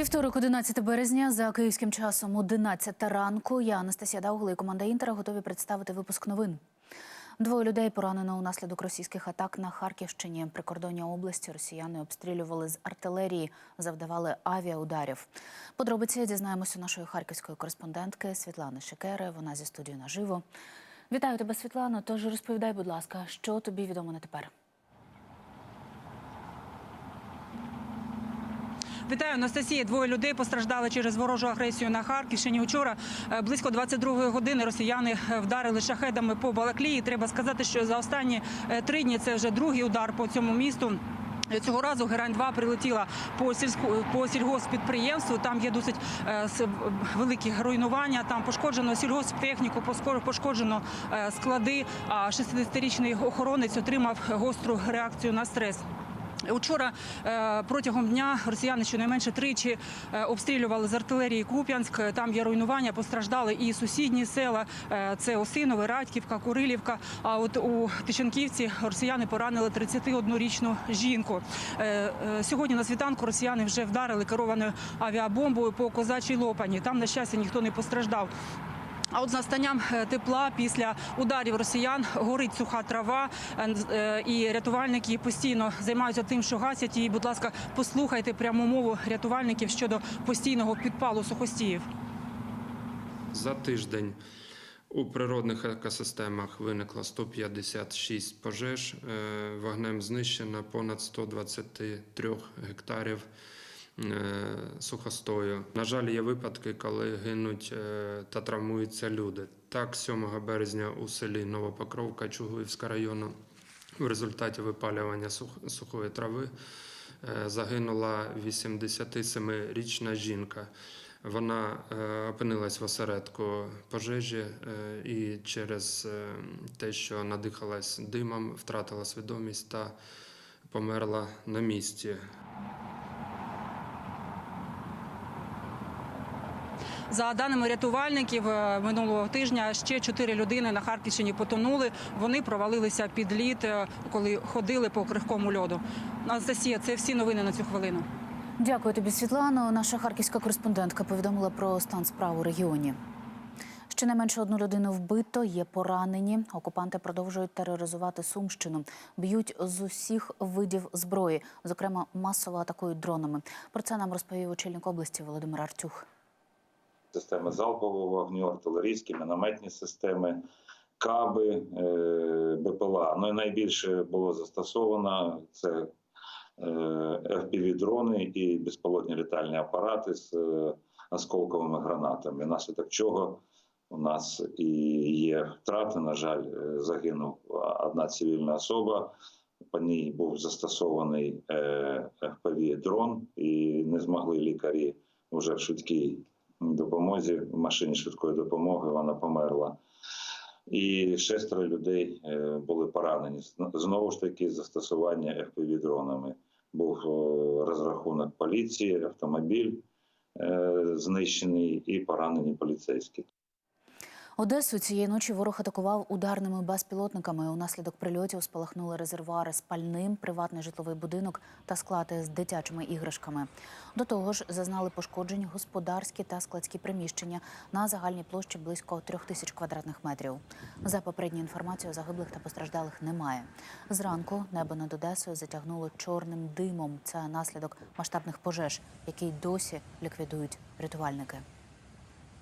Вівторок, 11 березня, за київським часом 11 ранку. Я Анастасія Даугла і команда Інтера готові представити випуск новин. Двоє людей поранено унаслідок російських атак на Харківщині. Прикордоння області росіяни обстрілювали з артилерії, завдавали авіаударів. Подробиці дізнаємося у нашої харківської кореспондентки Світлани Шекери. Вона зі студією наживо. Вітаю тебе, Світлано. Тож розповідай, будь ласка, що тобі відомо на тепер. Вітаю, Анастасія. Двоє людей постраждали через ворожу агресію на Харківщині. Учора е, близько 22-ї години росіяни е, вдарили шахедами по Балаклії. Треба сказати, що за останні е, три дні це вже другий удар по цьому місту. Цього разу герань 2 прилетіла по сільську по сільгоспідприємству. Там є досить е, великі руйнування. Там пошкоджено сільгосптехніку, пошкоджено е, склади. А 60-річний охоронець отримав гостру реакцію на стрес. Учора е, протягом дня росіяни щонайменше тричі е, обстрілювали з артилерії Куп'янськ. Там є руйнування, постраждали і сусідні села. Е, Це Осинове, Радьківка, Курилівка. А от у Тичанківці росіяни поранили 31-річну жінку. Е, е, Сьогодні на світанку росіяни вже вдарили керованою авіабомбою по козачій лопані. Там, на щастя, ніхто не постраждав. А от з настанням е, тепла після ударів росіян горить суха трава, е, е, і рятувальники постійно займаються тим, що гасять. І, будь ласка, послухайте пряму мову рятувальників щодо постійного підпалу сухостіїв. За тиждень у природних екосистемах виникло 156 пожеж. Вогнем знищено понад 123 гектарів сухостою. На жаль, є випадки, коли гинуть е, та травмуються люди. Так, 7 березня у селі Новопокровка Чугуївського району в результаті випалювання сух- сухої трави е, загинула 87-річна жінка. Вона е, опинилась в осередку пожежі е, і через е, те, що надихалась димом, втратила свідомість та померла на місці. За даними рятувальників, е, минулого тижня ще чотири людини на Харківщині потонули. Вони провалилися під лід, е, коли ходили по крихкому льоду. Анастасія, це всі новини на цю хвилину. Дякую тобі, Світлано. Наша харківська кореспондентка повідомила про стан справ у регіоні. Щонайменше одну людину вбито, є поранені. Окупанти продовжують тероризувати Сумщину, б'ють з усіх видів зброї, зокрема масово атакують дронами. Про це нам розповів очільник області Володимир Артюх. Системи залпового вогню, артилерійські, мінометні системи, каби, е, БПЛА. Ну і найбільше було застосовано це е, FPV-дрони і безпілотні літальні апарати з е, осколковими гранатами. Внаслідок чого у нас і є втрати. На жаль, загинув одна цивільна особа. По ній був застосований е, FPV-дрон, і не змогли лікарі вже в швидкій допомозі, в машині швидкої допомоги вона померла. І шестеро людей е, були поранені. Знову ж таки, застосування FPV-дронами. Був е, розрахунок поліції, автомобіль е, знищений і поранені поліцейські. Одесу цієї ночі ворог атакував ударними безпілотниками. Унаслідок прильотів спалахнули резервуари з пальним, приватний житловий будинок та склади з дитячими іграшками. До того ж, зазнали пошкоджень господарські та складські приміщення на загальній площі близько трьох тисяч квадратних метрів. За попередньою інформацією, загиблих та постраждалих немає. Зранку небо над Одесою затягнуло чорним димом. Це наслідок масштабних пожеж, які досі ліквідують рятувальники.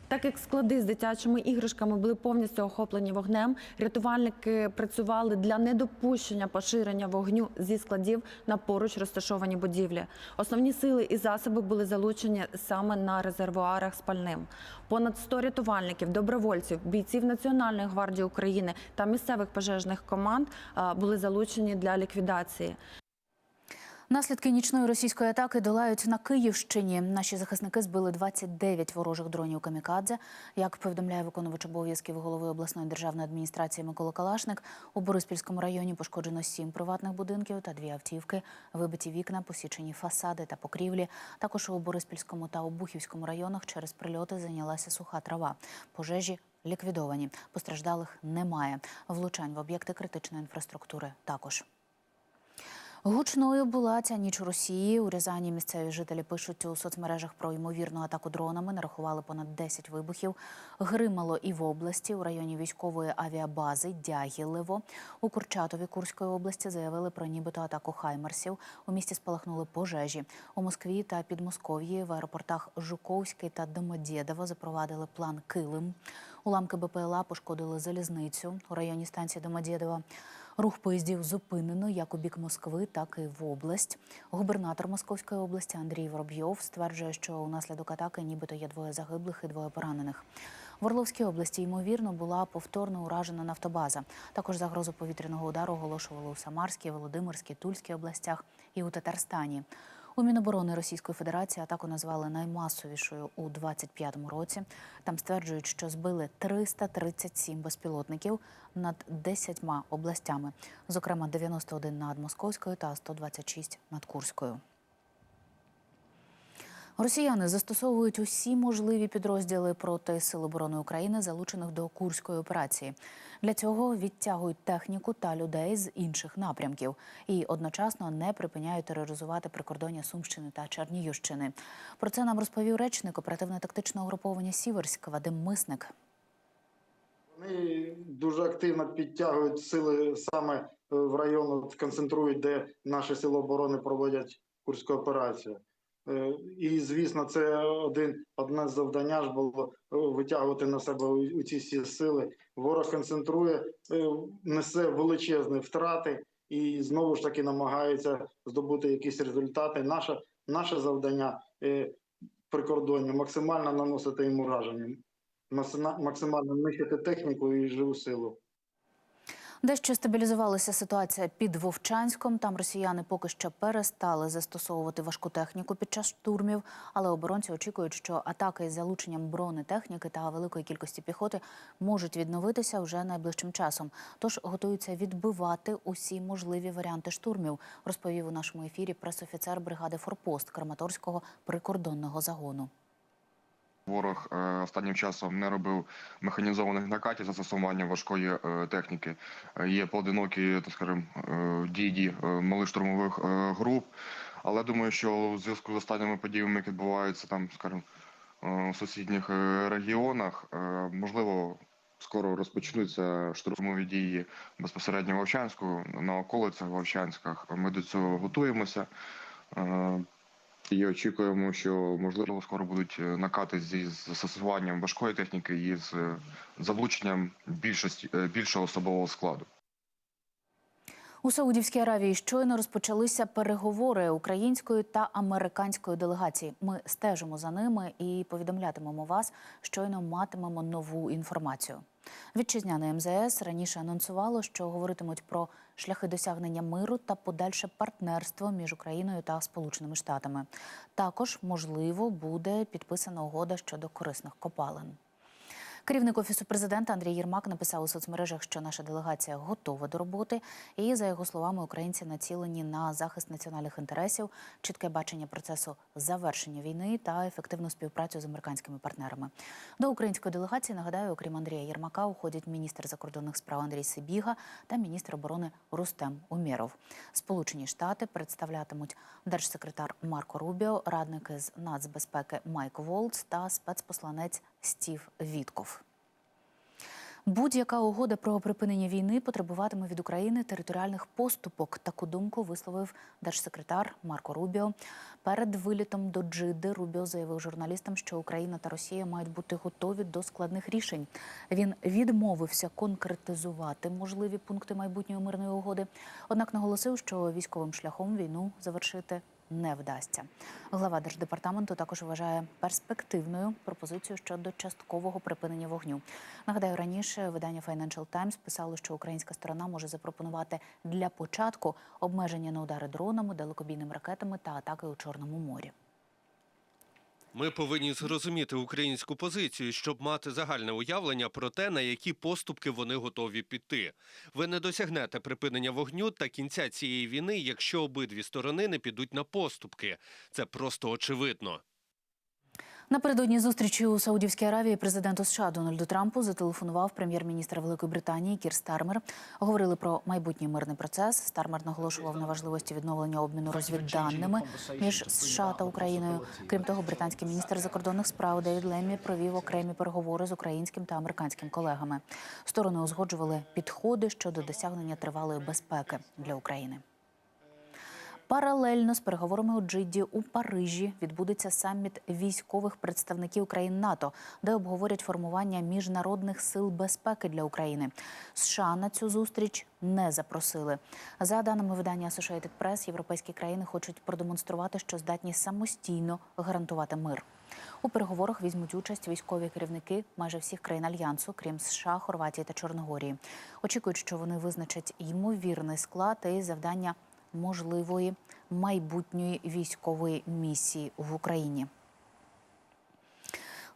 Так як склади з дитячими іграшками були повністю охоплені вогнем, рятувальники працювали для недопущення поширення вогню зі складів на поруч розташовані будівлі. Основні сили і засоби були залучені саме на резервуарах з пальним. Понад 100 рятувальників, добровольців, бійців Національної гвардії України та місцевих пожежних команд були залучені для ліквідації. Наслідки нічної російської атаки долають на Київщині. Наші захисники збили 29 ворожих дронів камікадзе. Як повідомляє виконувач обов'язків голови обласної державної адміністрації Микола Калашник, у Бориспільському районі пошкоджено сім приватних будинків та дві автівки, вибиті вікна, посічені фасади та покрівлі. Також у Бориспільському та Обухівському районах через прильоти зайнялася суха трава. Пожежі ліквідовані. Постраждалих немає. Влучань в об'єкти критичної інфраструктури також. Гучною була ця ніч Росії. У Рязані місцеві жителі пишуть у соцмережах про ймовірну атаку дронами. Нарахували понад 10 вибухів. Гримало і в області у районі військової авіабази Дягілево. У Курчатові Курської області заявили про нібито атаку хаймерсів. У місті спалахнули пожежі. У Москві та Підмосков'ї в аеропортах Жуковський та Домодєдово запровадили план Килим. Уламки БПЛА пошкодили залізницю у районі станції Домодєдова. Рух поїздів зупинено як у бік Москви, так і в область. Губернатор Московської області Андрій Воробйов стверджує, що унаслідок атаки нібито є двоє загиблих і двоє поранених. В Орловській області, ймовірно, була повторно уражена нафтобаза. Також загрозу повітряного удару оголошували у Самарській, Володимирській, Тульській областях і у Татарстані. У Міноборони Російської Федерації атаку назвали наймасовішою у 25-му році. Там стверджують, що збили 337 безпілотників над 10 областями, зокрема 91 над Московською та 126 над Курською. Росіяни застосовують усі можливі підрозділи проти Сил оборони України, залучених до Курської операції. Для цього відтягують техніку та людей з інших напрямків і одночасно не припиняють тероризувати прикордоння Сумщини та Чернігівщини. Про це нам розповів речник оперативно-тактичного угруповання Сіверськ Вадим Мисник. Вони дуже активно підтягують сили саме е, в район, концентрують, де наші сили оборони проводять курську операцію. Е, І, звісно, це один одне з завдання ж було е, витягувати на себе у ці всі сили. Ворог концентрує, е, несе величезні втрати і знову ж таки намагається здобути якісь результати. Наше, наше завдання прикордоння максимально наносити їм ураження максимально нищити техніку і живу силу. Дещо стабілізувалася ситуація під Вовчанськом. Там росіяни поки що перестали застосовувати важку техніку під час штурмів, але оборонці очікують, що атаки із залученням бронетехніки та великої кількості піхоти можуть відновитися вже найближчим часом. Тож готуються відбивати усі можливі варіанти штурмів, розповів у нашому ефірі пресофіцер бригади Форпост Краматорського прикордонного загону. Ворог е, останнім часом не робив механізованих накатів застосування важкої е, техніки. Е, Є поодинокі, так скажем, е, дії малих штурмових груп. Але думаю, що у зв'язку з останніми подіями, які відбуваються там, скажімо, в сусідніх регіонах, можливо, скоро розпочнуться штурмові дії безпосередньо в Вовчанську, на околицях Вовчанськах. Ми до цього готуємося. І очікуємо, що можливо скоро будуть е, накати зі застосуванням важкої техніки і з е, залученням більшості е, більшого особового складу. У Саудівській Аравії щойно розпочалися переговори української та американської делегації. Ми стежимо за ними і повідомлятимемо вас, щойно матимемо нову інформацію. Вітчизняне МЗС раніше анонсувало, що говоритимуть про шляхи досягнення миру та подальше партнерство між Україною та Сполученими Штатами. Також можливо буде підписана угода щодо корисних копалин. Керівник офісу президента Андрій Єрмак написав у соцмережах, що наша делегація готова до роботи, і за його словами, українці націлені на захист національних інтересів, чітке бачення процесу завершення війни та ефективну співпрацю з американськими партнерами. До української делегації нагадаю, окрім Андрія Єрмака, уходять міністр закордонних справ Андрій Сибіга та міністр оборони Рустем Умєров. Сполучені Штати представлятимуть держсекретар Марко Рубіо, радники з нацбезпеки Майк Волц та спецпосланець Стів Вітков. Будь-яка угода про припинення війни потребуватиме від України територіальних поступок. Таку думку висловив держсекретар Марко Рубіо. Перед вилітом до Джиди Рубіо заявив журналістам, що Україна та Росія мають бути готові до складних рішень. Він відмовився конкретизувати можливі пункти майбутньої мирної угоди. Однак наголосив, що військовим шляхом війну завершити не вдасться. Глава держдепартаменту також вважає перспективною пропозицію щодо часткового припинення вогню. Нагадаю, раніше видання Financial Times писало, що українська сторона може запропонувати для початку обмеження на удари дронами, далекобійними ракетами та атаки у Чорному морі. Ми повинні зрозуміти українську позицію, щоб мати загальне уявлення про те, на які поступки вони готові піти. Ви не досягнете припинення вогню та кінця цієї війни, якщо обидві сторони не підуть на поступки. Це просто очевидно. Напередодні зустрічі у Саудівській Аравії президенту США Дональду Трампу зателефонував прем'єр-міністр Великої Британії Кір Стармер. Говорили про майбутній мирний процес. Стармер наголошував на важливості відновлення обміну розвідданими між США та Україною. Крім того, британський міністр закордонних справ Девід Леммі провів окремі переговори з українським та американським колегами. Сторони узгоджували підходи щодо досягнення тривалої безпеки для України. Паралельно з переговорами у Джидді у Парижі відбудеться саміт військових представників країн НАТО, де обговорять формування міжнародних сил безпеки для України. США на цю зустріч не запросили. За даними видання Associated Press, європейські країни хочуть продемонструвати, що здатні самостійно гарантувати мир. У переговорах візьмуть участь військові керівники майже всіх країн альянсу, крім США, Хорватії та Чорногорії. Очікують, що вони визначать ймовірний склад і завдання можливої майбутньої військової місії в Україні.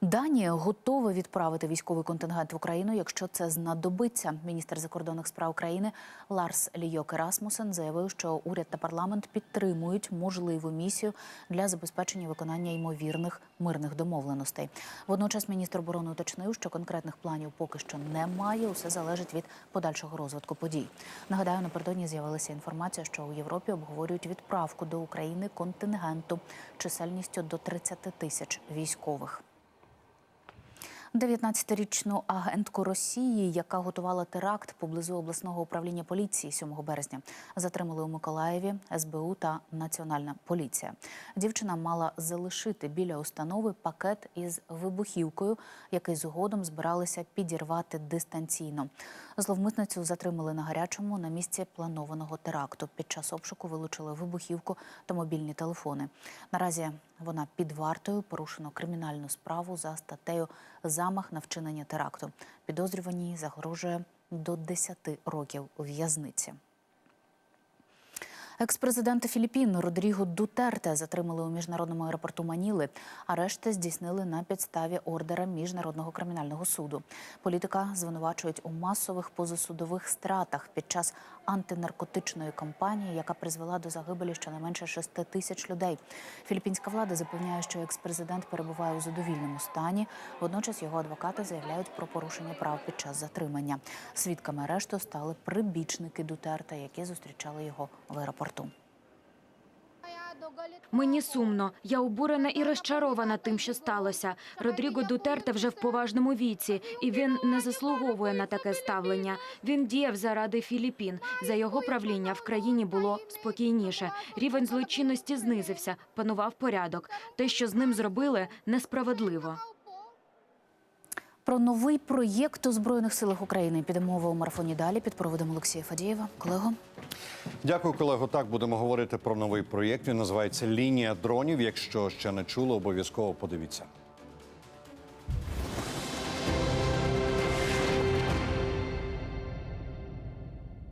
Данія готова відправити військовий контингент в Україну, якщо це знадобиться. Міністр закордонних справ країни Ларс Лійок Расмусен заявив, що уряд та парламент підтримують можливу місію для забезпечення виконання ймовірних мирних домовленостей. Водночас міністр оборони уточнив, що конкретних планів поки що немає. Усе залежить від подальшого розвитку подій. Нагадаю, напередодні з'явилася інформація, що у Європі обговорюють відправку до України контингенту чисельністю до 30 тисяч військових. 19-річну агентку Росії, яка готувала теракт поблизу обласного управління поліції 7 березня, затримали у Миколаєві СБУ та Національна поліція. Дівчина мала залишити біля установи пакет із вибухівкою, який згодом збиралися підірвати дистанційно. Зловмисницю затримали на гарячому на місці планованого теракту. Під час обшуку вилучили вибухівку та мобільні телефони. Наразі вона під вартою порушено кримінальну справу за статтею замах на вчинення теракту. Підозрюваній загрожує до 10 років в'язниці. Екс-президента Філіппін Родріго Дутерте затримали у міжнародному аеропорту Маніли. Арешти здійснили на підставі ордера міжнародного кримінального суду. Політика звинувачують у масових позасудових стратах під час антинаркотичної кампанії, яка призвела до загибелі щонайменше 6 тисяч людей. Філіппінська влада запевняє, що екс-президент перебуває у задовільному стані. Водночас його адвокати заявляють про порушення прав під час затримання. Свідками арешту стали прибічники Дутерта, які зустрічали його в аеропорту. Мені сумно. Я обурена і розчарована тим, що сталося. Родріго Дутерте вже в поважному віці, і він не заслуговує на таке ставлення. Він діяв заради Філіппін. За його правління в країні було спокійніше. Рівень злочинності знизився, панував порядок. Те, що з ним зробили, несправедливо. Про новий проєкт у Збройних силах України підемо у марафоні далі під проводом Олексія Фадієва. Колего. Дякую, колего. Так будемо говорити про новий проєкт. Він називається Лінія дронів. Якщо ще не чули, обов'язково подивіться.